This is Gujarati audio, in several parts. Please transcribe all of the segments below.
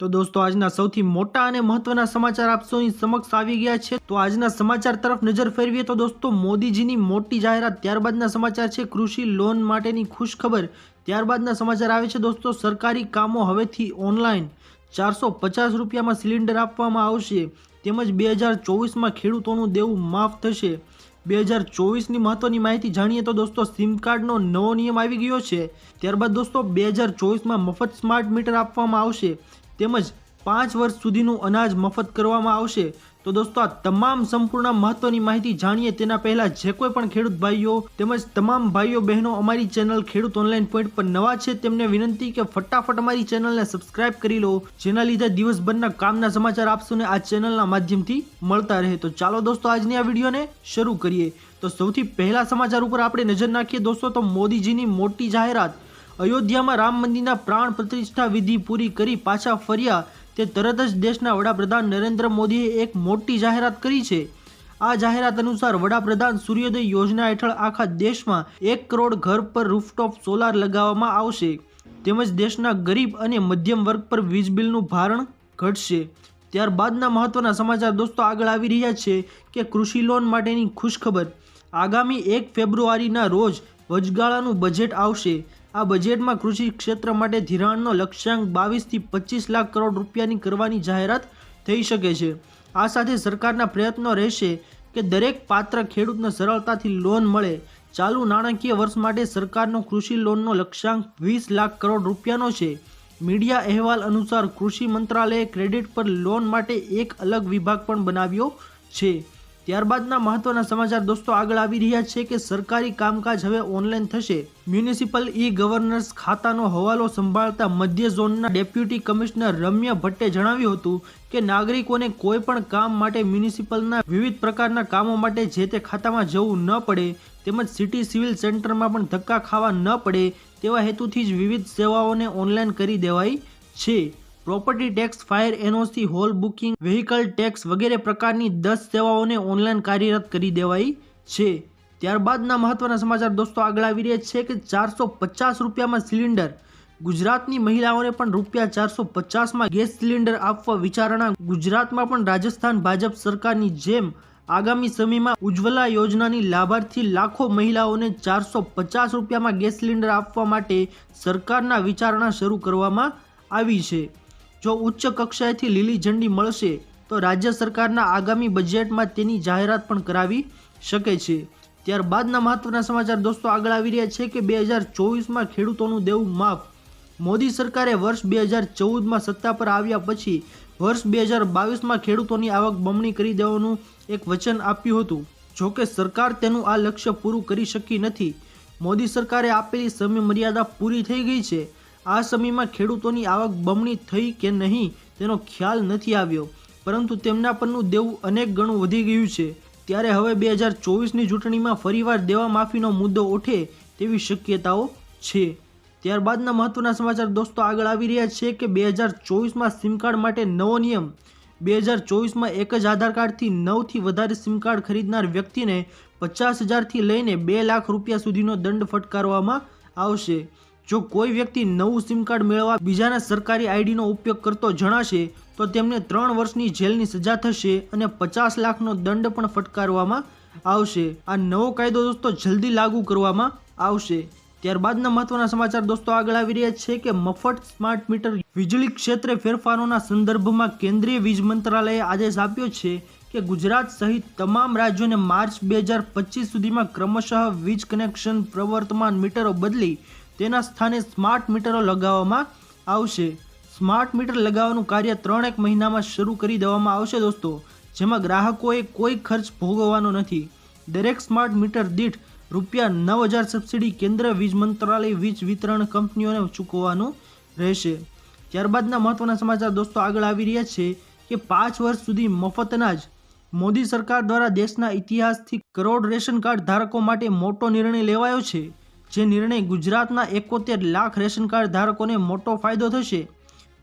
તો દોસ્તો, આજના સૌથી મોટા અને મહત્વના સમાચાર આપસોની સમક્ષ આવી ગયા છે. તો આજના સમાચાર તરફ નજર ફેરવીએ તો દોસ્તો, મોદીજીની મોટી જાહેરાત ત્યારબાદના સમાચાર છે. કૃષિ લોન માટેની ખુશ ખબર ત્યારબાદના સમાચાર આવે છે દોસ્તો. સરકારી કામો હવેથી ઓનલાઈન ચારસો પચાસ રૂપિયામાં સિલિન્ડર આપવામાં આવશે. તેમજ બે હજાર ચોવીસમાં ખેડૂતોનું દેવું માફ થશે. બે હજાર ચોવીસની મહત્વની માહિતી જાણીએ તો દોસ્તો, સિમ કાર્ડનો નવો નિયમ આવી ગયો છે. ત્યારબાદ દોસ્તો, બે હજાર ચોવીસમાં મફત સ્માર્ટ મીટર આપવામાં આવશે. તેમજ પાંચ વર્ષ સુધીનું અનાજ મફત કરવામાં આવશે. તો દોસ્તો, આ તમામ સંપૂર્ણ મહત્વની માહિતી જાણીએ તેના પહેલા જે કોઈ પણ ખેડૂત ભાઈઓ તેમજ તમામ ભાઈઓ બહેનો અમારી ચેનલ ખેડૂત ઓનલાઈન પોઈન્ટ પર નવા છે તેમને વિનંતી કે ફટાફટ અમારી ચેનલને સબસ્ક્રાઇબ કરી લો, જેના લીધે દિવસભરના કામના સમાચાર આપશું ને આ ચેનલના માધ્યમથી મળતા રહે. તો ચાલો દોસ્તો, આજની આ વિડીયોને શરૂ કરીએ. તો સૌથી પહેલા સમાચાર ઉપર આપણે નજર નાખીએ દોસ્તો, તો મોદીજીની મોટી જાહેરાત અયોધ્યામાં રામ મંદિરના પ્રાણ પ્રતિષ્ઠા વિધિ પૂરી કરી પાછા ફર્યા, તે તરત જ દેશના વડાપ્રધાન નરેન્દ્ર મોદીએ એક મોટી જાહેરાત કરી છે. આ જાહેરાત અનુસાર વડાપ્રધાન સૂર્યોદય યોજના હેઠળ આખા દેશમાં એક કરોડ ઘર પર રૂફટોપ સોલાર લગાવવામાં આવશે. તેમજ દેશના ગરીબ અને મધ્યમ વર્ગ પર વીજ બિલનું ભારણ ઘટશે. ત્યારબાદના મહત્વના સમાચાર દોસ્તો આગળ આવી રહ્યા છે કે કૃષિ લોન માટેની ખુશખબર. આગામી એક ફેબ્રુઆરીના રોજ વચગાળાનું બજેટ આવશે. આ બજેટમાં કૃષિ ક્ષેત્ર માટે ધિરાણનો લક્ષ્યાંક બાવીસથી પચીસ લાખ કરોડ રૂપિયાની કરવાની જાહેરાત થઈ શકે છે. આ સાથે સરકારના પ્રયત્નો રહેશે કે દરેક પાત્ર ખેડૂતને સરળતાથી લોન મળે. ચાલુ નાણાકીય વર્ષ માટે સરકારનો કૃષિ લોનનો લક્ષ્યાંક વીસ લાખ કરોડ રૂપિયાનો છે. મીડિયા અહેવાલ અનુસાર કૃષિ મંત્રાલયે ક્રેડિટ પર લોન માટે એક અલગ વિભાગ પણ બનાવ્યો છે. ત્યારબાદના મહત્વના સમાચાર દોસ્તો આગળ આવી રહ્યા છે કે સરકારી કામકાજ હવે ઓનલાઈન થશે. મ્યુનિસિપલ ઈ ગવર્નન્સ ખાતાનો હવાલો સંભાળતા મધ્ય ઝોનના ડેપ્યુટી કમિશનર રમ્ય ભટ્ટે જણાવ્યું હતું કે નાગરિકોને કોઈ પણ કામ માટે મ્યુનિસિપલના વિવિધ પ્રકારના કામો માટે જે તે ખાતામાં જવું ન પડે, તેમજ સિટી સિવિલ સેન્ટરમાં પણ ધક્કા ખાવા ન પડે, તેવા હેતુથી જ વિવિધ સેવાઓને ઓનલાઈન કરી દેવાઈ છે. Property tax, fire NOC, hall booking, vehicle tax વગેરે પ્રકારની દસ સેવાઓને ઓનલાઈન કાર્યરત કરી દેવાઈ છે. ત્યારબાદના મહત્વના સમાચાર દોસ્તો આગળ આવી રહ્યા છે કે ચારસો પચાસ રૂપિયામાં સિલિન્ડર. ગુજરાતની મહિલાઓને પણ રૂપિયા ચારસો પચાસમાં ગેસ સિલિન્ડર આપવા વિચારણા. ગુજરાતમાં પણ રાજસ્થાન ભાજપ સરકારની જેમ આગામી સમયમાં ઉજ્જવલા યોજનાની લાભાર્થી લાખો મહિલાઓને ચારસો પચાસ રૂપિયામાં ગેસ સિલિન્ડર આપવા માટે સરકારના વિચારણા શરૂ કરવામાં આવી છે. જો ઉચ્ચ કક્ષાએથી લીલી ઝંડી મળશે, તો રાજ્ય સરકારના આગામી બજેટમાં તેની જાહેરાત પણ કરાવી શકે છે. ત્યારબાદના મહત્વના સમાચાર દોસ્તો આગળ આવી રહ્યા છે કે બે હજાર ચોવીસમાં ખેડૂતોનું દેવું માફ. મોદી સરકારે વર્ષ બે હજાર ચૌદમાં સત્તા પર આવ્યા પછી વર્ષ બે હજાર બાવીસમાં ખેડૂતોની આવક બમણી કરી દેવાનું એક વચન આપ્યું હતું. જોકે સરકાર તેનું આ લક્ષ્ય પૂરું કરી શકી નથી. મોદી સરકારે આપેલી સમય મર્યાદા પૂરી થઈ ગઈ છે. આ સમયમાં ખેડૂતોની આવક બમણી થઈ કે નહીં તેનો ખ્યાલ નથી આવ્યો. પરંતુ તેમના પરનું દેવું અનેક ગણું વધી ગયું છે. ત્યારે હવે બે હજાર ચોવીસની ચૂંટણીમાં ફરીવાર દેવા માફીનો મુદ્દો ઉઠે તેવી શક્યતાઓ છે. ત્યારબાદના મહત્વના સમાચાર દોસ્તો આગળ આવી રહ્યા છે કે બે હજાર ચોવીસમાં સિમ કાર્ડ માટે નવો નિયમ. બે હજાર ચોવીસમાં એક જ આધાર કાર્ડથી નવથી વધારે સિમ કાર્ડ ખરીદનાર વ્યક્તિને પચાસ હજારથી લઈને બે લાખ રૂપિયા સુધીનો દંડ ફટકારવામાં આવશે. જો કોઈ વ્યક્તિ નવું સિમ કાર્ડ મેળવવા બીજાના સરકારી આઈડીનો ઉપયોગ કરતો જણાશે, તો તેમને ત્રણ વર્ષની જેલની સજા થશે અને પચાસ લાખનો દંડ પણ ફટકારવામાં આવશે. આ નવો કાયદો દોસ્તો જલ્દી લાગુ કરવામાં આવશે. ત્યારબાદના મહત્વના સમાચાર દોસ્તો આગળ આવી રહ્યા છે કે મફત સ્માર્ટ મીટર વીજળી ક્ષેત્રે ફેરફારોના સંદર્ભમાં કેન્દ્રીય વીજ મંત્રાલયે આદેશ આપ્યો છે કે ગુજરાત સહિત તમામ રાજ્યોને માર્ચ બે હજાર પચીસ સુધીમાં ક્રમશઃ વીજ કનેક્શન પ્રવર્તમાન મીટરો બદલી તેના સ્થાને સ્માર્ટ મીટરો લગાવવામાં આવશે. સ્માર્ટ મીટર લગાવવાનું કાર્ય ત્રણ એક મહિનામાં શરૂ કરી દેવામાં આવશે દોસ્તો, જેમાં ગ્રાહકોએ કોઈ ખર્ચ ભોગવવાનો નથી. દરેક સ્માર્ટ મીટર દીઠ રૂપિયા નવ હજાર સબસિડી કેન્દ્ર વીજ મંત્રાલય વીજ વિતરણ કંપનીઓને ચૂકવવાનું રહેશે. ત્યારબાદના મહત્વના સમાચાર દોસ્તો આગળ આવી રહ્યા છે કે પાંચ વર્ષ સુધી મફતના જ મોદી સરકાર દ્વારા દેશના ઇતિહાસથી કરોડ રેશન કાર્ડ ધારકો માટે મોટો નિર્ણય લેવાયો છે. જે નિર્ણય ગુજરાતના એકોતેર લાખ રેશન કાર્ડ ધારકોને મોટો ફાયદો થશે.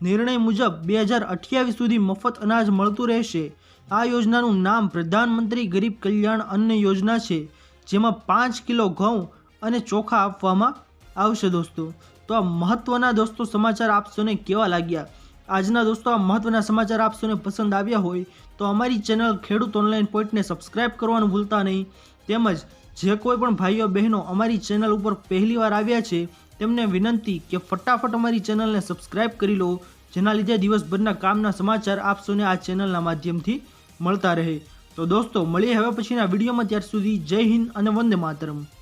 નિર્ણય મુજબ બે હજાર અઠ્યાવીસ સુધી મફત અનાજ મળતું રહેશે. આ યોજનાનું નામ પ્રધાનમંત્રી ગરીબ કલ્યાણ અન્ન યોજના છે, જેમાં પાંચ કિલો ઘઉં અને ચોખા આપવામાં આવશે દોસ્તો. તો આ મહત્ત્વના દોસ્તો સમાચાર આપશોને કેવા લાગ્યા? આજના દોસ્તો આ મહત્ત્વના સમાચાર આપશોને પસંદ આવ્યા હોય તો અમારી ચેનલ ખેડૂત ઓનલાઈન પોઈન્ટને સબસ્ક્રાઈબ કરવાનું ભૂલતા નહીં. તેમજ જે કોઈ પણ ભાઈઓ બહેનો અમારી ચેનલ ઉપર પહેલીવાર આવ્યા છે, તેમને વિનંતી કે ફટાફટ અમારી ચેનલને સબસ્ક્રાઇબ કરી લો, જેના લીધે દિવસભરના કામના સમાચાર આપ સૌને આ ચેનલના માધ્યમથી મળતા રહે. તો દોસ્તો, મળીએ હવે પછીના વિડીયોમાં, ત્યાર સુધી જય હિન્દ અને વંદે માતરમ.